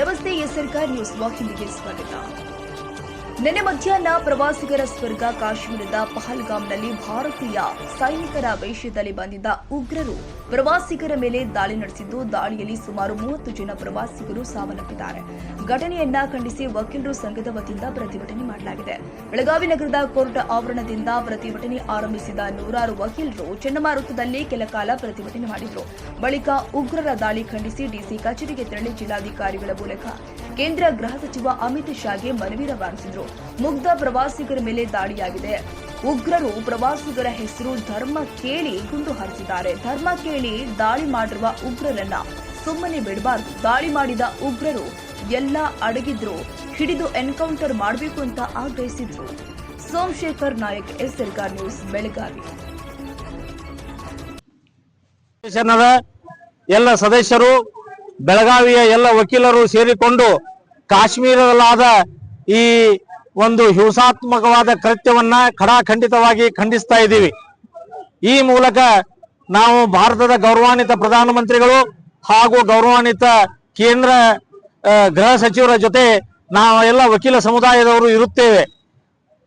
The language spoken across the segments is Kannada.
नमस्ते ये सरकार न्यूज़ वॉक स्वागत है। ನಿನ್ನೆ ಮಧ್ಯಾಹ್ನ ಪ್ರವಾಸಿಗರ ಸ್ವರ್ಗ ಕಾಶ್ಮೀರದ ಪಹಲ್ಗಾಮ್ನಲ್ಲಿ ಭಾರತೀಯ ಸೈನಿಕರ ವೇಷದಲ್ಲಿ ಬಂದಿದ್ದ ಉಗ್ರರು ಪ್ರವಾಸಿಗರ ಮೇಲೆ ದಾಳಿ ನಡೆಸಿದ್ದು, ದಾಳಿಯಲ್ಲಿ ಸುಮಾರು ಮೂವತ್ತು ಜನ ಪ್ರವಾಸಿಗರು ಸಾವನ್ನಪ್ಪಿದ್ದಾರೆ. ಘಟನೆಯನ್ನ ಖಂಡಿಸಿ ವಕೀಲರು ಸಂಘದ ವತಿಯಿಂದ ಪ್ರತಿಭಟನೆ ಮಾಡಲಾಗಿದೆ. ಬೆಳಗಾವಿ ನಗರದ ಕೋರ್ಟ್ ಆವರಣದಿಂದ ಪ್ರತಿಭಟನೆ ಆರಂಭಿಸಿದ ನೂರಾರು ವಕೀಲರು ಚಂಡಮಾರುತದಲ್ಲಿ ಕೆಲ ಕಾಲ ಪ್ರತಿಭಟನೆ ಮಾಡಿದ್ರು. ಬಳಿಕ ಉಗ್ರರ ದಾಳಿ ಖಂಡಿಸಿ ಡಿಸಿ ಕಚೇರಿಗೆ ತೆರಳಿ ಜಿಲ್ಲಾಧಿಕಾರಿಗಳ ಮೂಲಕ ಕೇಂದ್ರ ಗೃಹ ಸಚಿವ ಅಮಿತ್ ಶಾಗೆ ಮನವಿ ರವಾನಿಸಿದ್ರು. ಮುಗ್ಧ ಪ್ರವಾಸಿಗರ ಮೇಲೆ ದಾಳಿಯಾಗಿದೆ. ಉಗ್ರರು ಪ್ರವಾಸಿಗರ ಹೆಸರು ಧರ್ಮ ಕೇಳಿ ಗುಂಡು ಹಾರಿಸಿದ್ದಾರೆ. ಧರ್ಮ ಕೇಳಿ ದಾಳಿ ಮಾಡಿರುವ ಉಗ್ರರನ್ನ ಸುಮ್ಮನೆ ಬಿಡಬಾರದು. ದಾಳಿ ಮಾಡಿದ ಉಗ್ರರು ಎಲ್ಲ ಅಡಗಿದ್ರು. ಹಿಡಿದು ಎನ್ಕೌಂಟರ್ ಮಾಡಬೇಕು ಅಂತ ಆಗ್ರಹಿಸಿದ್ರು. Somashekar Nayak S Sarkar news, Belagavi. ಎಲ್ಲ ಸದಸ್ಯರು ಬೆಳಗಾವಿಯ ಎಲ್ಲ ವಕೀಲರು ಸೇರಿಕೊಂಡು ಕಾಶ್ಮೀರದಲ್ಲಾದ ಈ ಒಂದು ಹಿಂಸಾತ್ಮಕವಾದ ಕೃತ್ಯವನ್ನ ಖಡಾಖಂಡಿತವಾಗಿ ಖಂಡಿಸ್ತಾ ಇದ್ದೀವಿ. ಈ ಮೂಲಕ ನಾವು ಭಾರತದ ಗೌರವಾನ್ವಿತ ಪ್ರಧಾನಮಂತ್ರಿಗಳು ಹಾಗೂ ಗೌರವಾನ್ವಿತ ಕೇಂದ್ರ ಗೃಹ ಸಚಿವರ ಜೊತೆ ನಾವು ಎಲ್ಲ ವಕೀಲ ಸಮುದಾಯದವರು ಇರುತ್ತೇವೆ.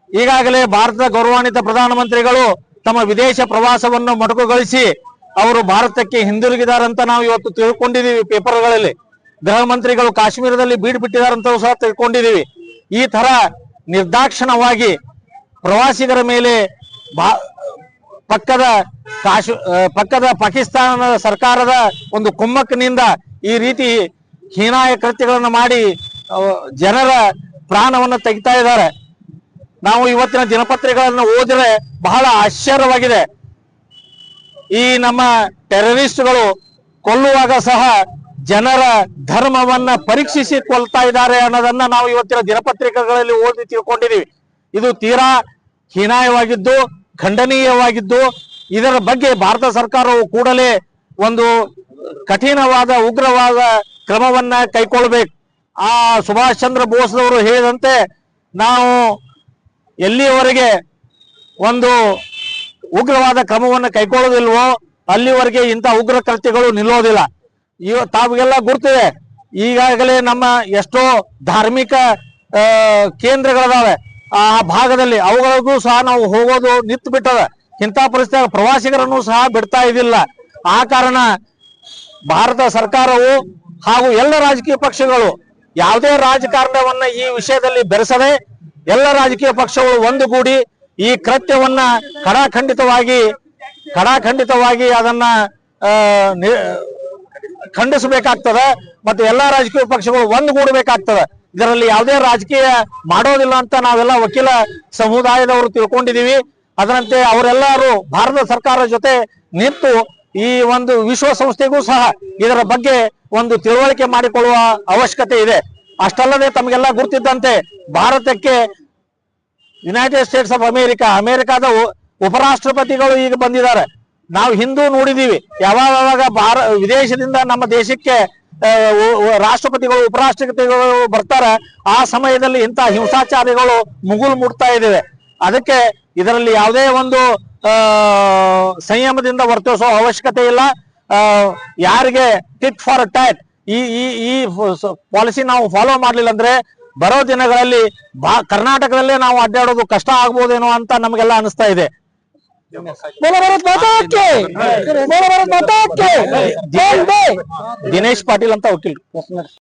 ಈಗಾಗಲೇ ಭಾರತದ ಗೌರವಾನ್ವಿತ ಪ್ರಧಾನಮಂತ್ರಿಗಳು ತಮ್ಮ ವಿದೇಶ ಪ್ರವಾಸವನ್ನು ಮೊಟಕುಗೊಳಿಸಿ ಅವರು ಭಾರತಕ್ಕೆ ಹಿಂದಿರುಗಿದಾರಂತ ನಾವು ಇವತ್ತು ತಿಳ್ಕೊಂಡಿದೀವಿ ಪೇಪರ್ಗಳಲ್ಲಿ. ಗೃಹ ಮಂತ್ರಿಗಳು ಕಾಶ್ಮೀರದಲ್ಲಿ ಬೀಡ್ ಬಿಟ್ಟಿದಾರಂತ ಸಹ ತಿಳ್ಕೊಂಡಿದೀವಿ ಈ ತರ ನಿರ್ದಾಕ್ಷಣವಾಗಿ ಪ್ರವಾಸಿಗರ ಮೇಲೆ ಪಕ್ಕದ ಕಾಶ್ ಪಕ್ಕದ ಪಾಕಿಸ್ತಾನದ ಸರ್ಕಾರದ ಒಂದು ಕುಮ್ಮಕ್ಕಿನಿಂದ ಈ ರೀತಿ ಹೀನಾಯ ಕೃತ್ಯಗಳನ್ನು ಮಾಡಿ ಜನರ ಪ್ರಾಣವನ್ನು ತೆಗಿತಾ ಇದ್ದಾರೆ. ನಾವು ಇವತ್ತಿನ ದಿನಪತ್ರಿಕೆಗಳನ್ನು ಓದಿದ್ರೆ ಬಹಳ ಆಶ್ಚರ್ಯವಾಗಿದೆ. ಈ ನಮ್ಮ ಟೆರರಿಸ್ಟ್ಗಳು ಕೊಲ್ಲುವಾಗ ಸಹ ಜನರ ಧರ್ಮವನ್ನ ಪರೀಕ್ಷಿಸಿ ಕೊಲ್ತಾ ಇದ್ದಾರೆ ಅನ್ನೋದನ್ನ ನಾವು ಇವತ್ತಿನ ದಿನಪತ್ರಿಕೆಗಳಲ್ಲಿ ಓದಿ ತಿಳ್ಕೊಂಡಿದೀವಿ. ಇದು ತೀರಾ ಹೀನಾಯವಾಗಿದ್ದು, ಖಂಡನೀಯವಾಗಿದ್ದು, ಇದರ ಬಗ್ಗೆ ಭಾರತ ಸರ್ಕಾರವು ಕೂಡಲೇ ಒಂದು ಕಠಿಣವಾದ, ಉಗ್ರವಾದ ಕ್ರಮವನ್ನ ಕೈಕೊಳ್ಬೇಕು. ಆ ಸುಭಾಷ್ ಚಂದ್ರ ಬೋಸ್ದವರು ಹೇಳಿದಂತೆ ನಾವು ಎಲ್ಲಿಯವರೆಗೆ ಒಂದು ಉಗ್ರವಾದ ಕ್ರಮವನ್ನು ಕೈಗೊಳ್ಳೋದಿಲ್ವೋ ಅಲ್ಲಿವರೆಗೆ ಇಂಥ ಉಗ್ರ ಕೃತ್ಯಗಳು ನಿಲ್ಲೋದಿಲ್ಲ. ಇವ ತಾವಿಗೆಲ್ಲ ಗುರ್ತಿದೆ ಈಗಾಗಲೇ ನಮ್ಮ ಎಷ್ಟೋ ಧಾರ್ಮಿಕ ಕೇಂದ್ರಗಳಿದಾವೆ. ಆ ಭಾಗದಲ್ಲಿ ಅವುಗಳಿಗೂ ಸಹ ನಾವು ಹೋಗೋದು ನಿಂತು ಬಿಟ್ಟದ ಇಂಥ ಪರಿಸ್ಥಿತಿಯಾಗ ಪ್ರವಾಸಿಗರನ್ನು ಸಹ ಬಿಡ್ತಾ ಇದಿಲ್ಲ. ಆ ಕಾರಣ ಭಾರತ ಸರ್ಕಾರವು ಹಾಗೂ ಎಲ್ಲ ರಾಜಕೀಯ ಪಕ್ಷಗಳು ಯಾವುದೇ ರಾಜಕಾರಣವನ್ನ ಈ ವಿಷಯದಲ್ಲಿ ಬೆರೆಸದೆ, ಎಲ್ಲ ರಾಜಕೀಯ ಪಕ್ಷಗಳು ಒಂದುಗೂಡಿ ಈ ಕೃತ್ಯವನ್ನ ಕಡಾಖಂಡಿತವಾಗಿ ಕಡಾಖಂಡಿತವಾಗಿ ಅದನ್ನ ಖಂಡಿಸಬೇಕಾಗ್ತದ ಮತ್ತು ಎಲ್ಲಾ ರಾಜಕೀಯ ಪಕ್ಷಗಳು ಒಂದುಗೂಡಬೇಕಾಗ್ತದೆ. ಇದರಲ್ಲಿ ಯಾವುದೇ ರಾಜಕೀಯ ಮಾಡೋದಿಲ್ಲ ಅಂತ ನಾವೆಲ್ಲ ವಕೀಲ ಸಮುದಾಯದವರು ತಿಳ್ಕೊಂಡಿದೀವಿ ಅದರಂತೆ ಅವರೆಲ್ಲರೂ ಭಾರತ ಸರ್ಕಾರ ಜೊತೆ ನಿಂತು ಈ ಒಂದು ವಿಶ್ವಸಂಸ್ಥೆಗೂ ಸಹ ಇದರ ಬಗ್ಗೆ ಒಂದು ತಿಳುವಳಿಕೆ ಮಾಡಿಕೊಳ್ಳುವ ಅವಶ್ಯಕತೆ ಇದೆ. ಅಷ್ಟಲ್ಲದೆ ತಮಗೆಲ್ಲ ಗುರುತಿದ್ದಂತೆ ಭಾರತಕ್ಕೆ ಯುನೈಟೆಡ್ ಸ್ಟೇಟ್ಸ್ ಆಫ್ ಅಮೆರಿಕ ಅಮೆರಿಕಾದ ಉಪರಾಷ್ಟ್ರಪತಿಗಳು ಈಗ ಬಂದಿದ್ದಾರೆ. ನಾವು ಹಿಂದೂ ನೋಡಿದೀವಿ. ಯಾವಾಗ ಯಾವಾಗ ಭಾರ ವಿದೇಶದಿಂದ ನಮ್ಮ ದೇಶಕ್ಕೆ ರಾಷ್ಟ್ರಪತಿಗಳು, ಉಪರಾಷ್ಟ್ರಪತಿಗಳು ಬರ್ತಾರೆ, ಆ ಸಮಯದಲ್ಲಿ ಇಂಥ ಹಿಂಸಾಚಾರಿಗಳು ಮುಗುಲ್ ಮುಟ್ತಾ ಇದ್ದೇವೆ. ಅದಕ್ಕೆ ಇದರಲ್ಲಿ ಯಾವುದೇ ಒಂದು ಸಂಯಮದಿಂದ ವರ್ತಿಸೋ ಅವಶ್ಯಕತೆ ಇಲ್ಲ. ಯಾರಿಗೆ ಟಿಟ್ ಫಾರ್ ಟ್ಯಾಟ್, ಈ ಈ ಪಾಲಿಸಿ ನಾವು ಫಾಲೋ ಮಾಡಲಿಲ್ಲ ಅಂದ್ರೆ ಬರೋ ದಿನಗಳಲ್ಲಿ ಬಾ ಕರ್ನಾಟಕದಲ್ಲೇ ನಾವು ಅಡ್ಡಾಡೋದು ಕಷ್ಟ ಆಗ್ಬೋದೇನೋ ಅಂತ ನಮಗೆಲ್ಲ ಅನಿಸ್ತಾ ಇದೆ. ದಿನೇಶ್ ಪಾಟೀಲ್ ಅಂತ ವಕೀಲ್.